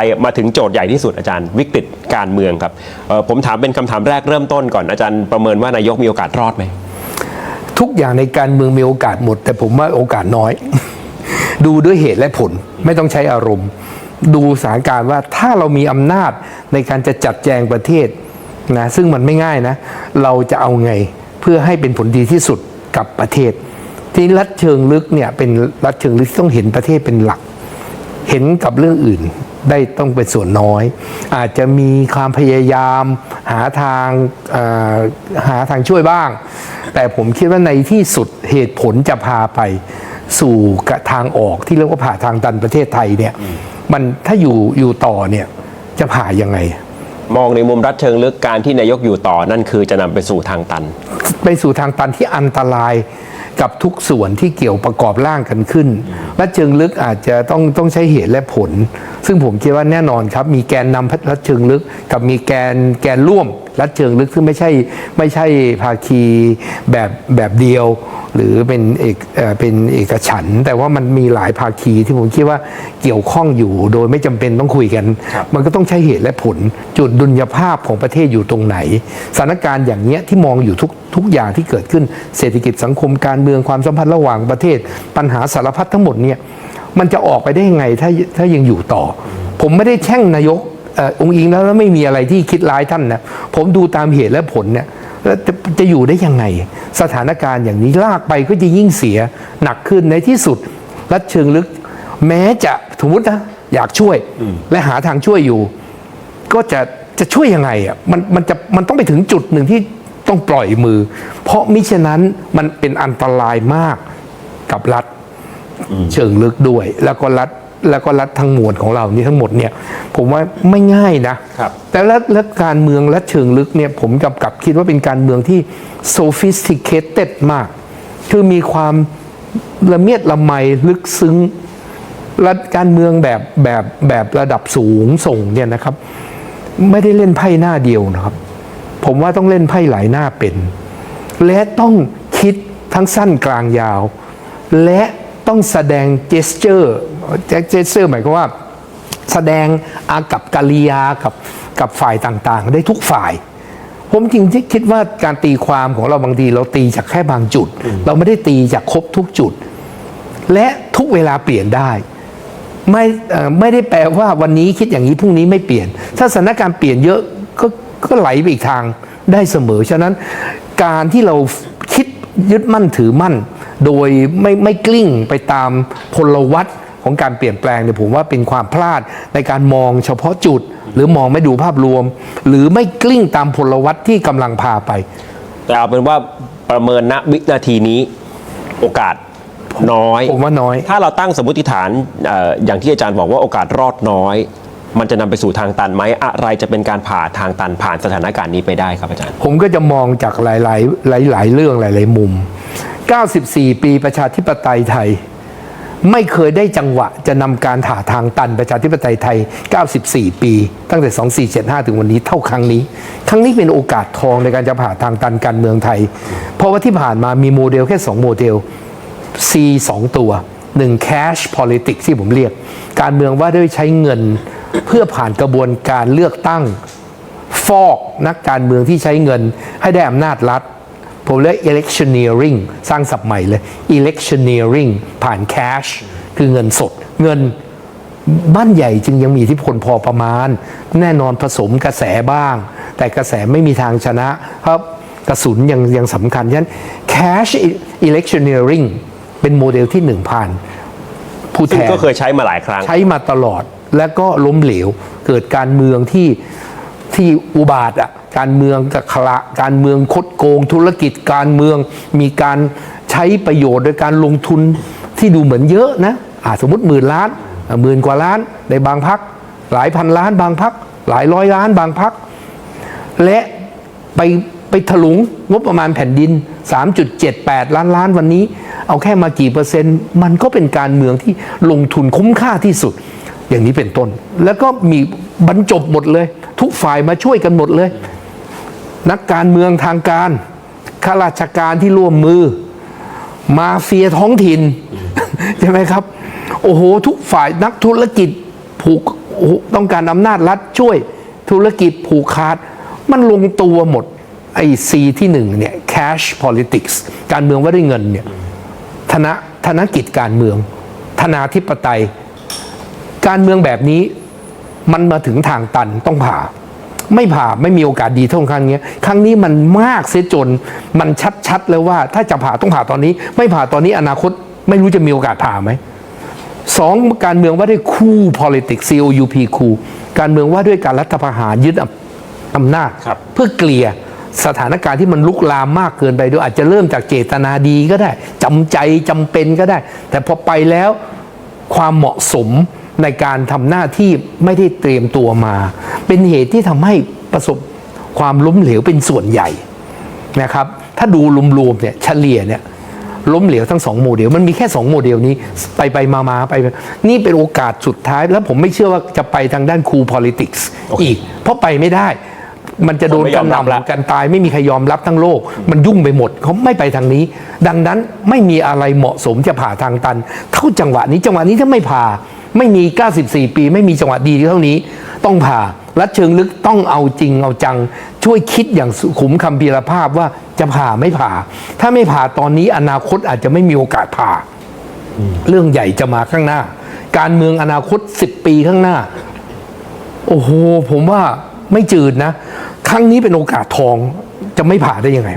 ไปมาถึงโจทย์ใหญ่ที่สุดอาจารย์ วิกฤตการเมืองครับผมถามเป็นคำถามแรกเริ่มต้นก่อนอาจารย์ประเมินว่านายกมีโอกาสรอดไหมทุกอย่างในการเมืองมีโอกาสหมด แต่ผมว่าโอกาสน้อย ดูด้วยเหตุและผลไม่ต้องใช้อารมณ์ ดูสถานการณ์ว่าถ้าเรามีอำนาจในการจะจัดแจงประเทศนะซึ่งมันไม่ง่ายนะ เราจะเอาไงเพื่อให้เป็นผลดีที่สุดกับประเทศ ที่รัฐเชิงลึกเนี่ยเป็นรัฐเชิงลึกที่ต้องเห็นประเทศเป็นหลัก เห็นกับเรื่องอื่น ได้ต้องเป็นส่วนน้อย อาจจะมีความพยายามหาทางเอ่อหาทางช่วยบ้าง แต่ผมคิดว่าในที่สุดเหตุผลจะพาไปสู่กะทางออกที่เรียกว่าผ่าทางตันประเทศไทยเนี่ยมันถ้าอยู่อยู่ต่อเนี่ยจะผ่ายังไง มองในมุมรัฐเชิงลึกการที่นายกอยู่ต่อนั่นคือจะนำไปสู่ทางตัน ไปสู่ทางตันที่อันตรายกับทุกส่วนที่เกี่ยวประกอบร่างกันขึ้น และเชิงลึกอาจจะต้องต้องใช้เหตุและผล ซึ่งผมคิดว่าแน่นอนครับ มีแกนนำรัฐเชิงลึก กับมีแกนแกนร่วมรัฐเชิงลึกซึ่งไม่ใช่ไม่ใช่ภาคีแบบแบบเดียว หรือเป็นเอกเอ่อเป็นเอกฉันท์แต่ว่ามันมีหลายภาคีที่ผมคิดว่าเกี่ยวข้องอยู่โดยไม่จำเป็นต้องคุยกันครับมันก็ต้องใช้เหตุและผล จุดดุลยภาพของประเทศอยู่ตรงไหนสถานการณ์อย่างเนี้ยที่มองอยู่ทุกทุกอย่างที่เกิดขึ้นเศรษฐกิจสังคมการเมืองความสัมพันธ์ระหว่างประเทศ ปัญหาสารพัดทั้งหมดเนี่ยมันจะออกไปได้ยังไงถ้าถ้ายังอยู่ต่อ ผมไม่ได้แช่งนายกอองค์อิงแล้วไม่มีอะไรที่คิดร้ายท่านนะผมดูตามเหตุและผลเนี่ยแล้วจะจะอยู่ได้ยังไง สถานการณ์อย่างนี้ลากไปก็จะยิ่งเสียหนักขึ้นในที่สุด รัฐเชิงลึก แม้จะสมมตินะอยากช่วยและหาทางช่วยอยู่ ก็จะจะช่วยยังไงอะมันมันจะมันต้องไปถึงจุดหนึ่งที่ ต้องปล่อยมือ เพราะมิฉะนั้นมันเป็นอันตรายมากกับรัฐเชิงลึกด้วย แล้วก็รัฐแล้วก็รัฐทั้งมวลของเรานี่ทั้งหมดเนี่ยผมว่าไม่ง่ายนะครับแต่รัฐรัฐการเมืองรัฐเชิงลึกเนี่ยผมกลับกลับคิดว่าเป็นการเมืองที่ sophisticated มาก คือมีความละเมียดละไมลึกซึ้งรัฐการเมืองแบบแบบแบบระดับสูงส่งเนี่ยนะครับ ไม่ได้เล่นไพ่หน้าเดียวนะครับ ผมว่าต้องเล่นไพ่หลายหน้าเป็น และต้องคิดทั้งสั้นกลางยาว และต้องแสดงเจสเจอร์เจสเจอร์หมายความว่า แสดงอากับกิริยากับกับฝ่ายต่างๆ ได้ทุกฝ่าย ผมจริงที่คิดว่าการตีความของเราบางทีเราตีจากแค่บางจุด เราไม่ได้ตีจากครบทุกจุด และทุกเวลาเปลี่ยนได้ไม่ไม่ได้แปลว่าวันนี้คิดอย่างนี้พรุ่งนี้ไม่เปลี่ยน ถ้าสถานการณ์เปลี่ยนเยอะก็ ก็ไหลไปอีกทางได้เสมอ ฉะนั้นการที่เราคิดยึดมั่นถือมั่น โดยไม่ไม่กลิ้งไปตามพลวัตของการเปลี่ยนแปลงเนี่ยผมว่าเป็นความพลาดในการมองเฉพาะจุด หรือมองไม่ดูภาพรวม หรือไม่กลิ้งตามพลวัตที่กำลังพาไป แต่เอาเป็นว่าประเมินณวินาทีนี้โอกาสน้อย ผมว่าน้อย ถ้าเราตั้งสมมติฐานเอออย่างที่อาจารย์บอกว่าโอกาสรอดน้อย มันจะนำไปสู่ทางตันไหมอะไรจะเป็นการผ่าทางตันผ่านสถานการณ์นี้ไปได้ครับอาจารย์ ผมก็จะมองจากหลาย ๆ หลาย ๆ เรื่องหลาย ๆ มุม 94 ปีประชาธิปไตยไทย ไม่เคยได้จังหวะจะนำการถ่าทางตันประชาธิปไตยไทย 94 ปี ตั้งแต่ 2475 ถึงวันนี้เท่าครั้งนี้ ครั้งนี้เป็นโอกาสทองในการจะผ่าทางตันการเมืองไทย เพราะว่าที่ผ่านมามีโมเดลแค่ 2 โมเดล C 2 ตัว 1 cash politics ที่ผมเรียก การเมืองว่าด้วยใช้เงิน เพื่อผ่านกระบวนการเลือกตั้งฟอกนักการเมืองที่ใช้เงินให้ได้อำนาจรัฐ ผมเรียก electioneering สร้างศัพท์ใหม่เลย electioneering ผ่าน cash คือเงินสด เงินบ้านใหญ่จึงยังมีอิทธิพลพอประมาณ แน่นอนผสมกระแสบ้าง แต่กระแสไม่มีทางชนะเพราะกระสุนยังยังสำคัญฉะนั้น cash electioneering เป็นโมเดลที่หนึ่งผ่านผู้แทซึ่งนก็เคยใช้มาหลายครั้ง ใช้มาตลอด แล้วก็ล้มเหลว เกิดการเมืองที่ที่อุบาทอะการเมืองตะขละการเมืองคดโกง ธุรกิจการเมืองมีการใช้ประโยชน์โดยการลงทุนที่ดูเหมือนเยอะนะอะสมมติหมื่นล้านหมื่นกว่าล้านในบางพัก หลายพันล้านบางพัก หลายร้อยล้านบางพัก และไปไปถลุงงบประมาณแผ่นดิน 3.78 ล้านล้านวันนี้ เอาแค่มากี่เปอร์เซ็นต์ มันก็เป็นการเมืองที่ลงทุนคุ้มค่าที่สุด อย่างนี้เป็นต้น แล้วก็มีบรรจบหมดเลย ทุกฝ่ายมาช่วยกันหมดเลย นักการเมืองทางการข้าราชการที่ร่วมมือ มาเฟียท้องถิ่นใช่ไหมครับ โอ้โห ทุกฝ่ายนักธุรกิจผูกต้องการอำนาจรัฐช่วยธุรกิจผูกขาด มันลงตัวหมด ไอ้ซีที่หนึ่งเนี่ย cash politics การเมืองว่าด้วยเงินเนี่ยธนธนกิจการเมือง ธนาธิปไตย การเมืองแบบนี้มันมาถึงทางตันต้องผ่า ไม่ผ่าไม่มีโอกาสดีเท่าครั้งเนี้ยครั้งนี้มันมากเสียจนมันชัดๆแล้วว่าถ้าจะผ่าต้องผ่าตอนนี้ ไม่ผ่าตอนนี้อนาคตไม่รู้จะมีโอกาสผ่าไหมสองการเมืองว่าด้วยคู่ politics C O U P คู่การเมืองว่าด้วยการรัฐประหารยึดอำอำนาจครับเพื่อเกลี่ยสถานการณ์ที่มันลุกลามมากเกินไปด้วยอาจจะเริ่มจากเจตนาดีก็ได้จำใจจำเป็นก็ได้ แต่พอไปแล้วความเหมาะสม ในการทำหน้าที่ไม่ได้เตรียมตัวมา เป็นเหตุที่ทำให้ประสบความล้มเหลวเป็นส่วนใหญ่นะครับ ถ้าดูรวมๆเนี่ยเฉลี่ยเนี่ยล้มเหลวทั้งสองโมเดลมันมีแค่สองโมเดลนี้ไปไปมามาไปไป นี่เป็นโอกาสสุดท้าย แล้วผมไม่เชื่อว่าจะไปทางด้านคู politics โอเคอีก เพราะไปไม่ได้ มันจะโดนคนไม่ยกัอนมรับนำละกันตาย ไม่มีใครยอมรับทั้งโลก มันยุ่งไปหมดเขาไม่ไปทางนี้ ดังนั้นไม่มีอะไรเหมาะสมจะผ่าทางตัน เท่าจังหวะนี้จังหวะนี้ถ้าไม่ผ่า ไม่มี 94 ปี ไม่มีจังหวะดีเท่านี้ ต้องผ่ารัดเชิงลึกต้องเอาจริงเอาจัง ช่วยคิดอย่างสุขุมคำพีรภาพว่าจะผ่าไม่ผ่า ถ้าไม่ผ่าตอนนี้อนาคตอาจจะไม่มีโอกาสผ่า เรื่องใหญ่จะมาข้างหน้า การเมืองอนาคต 10 ปีข้างหน้า โอ้โห ผมว่าไม่จืดนะ ครั้งนี้เป็นโอกาสทองจะไม่ผ่าได้ยังไง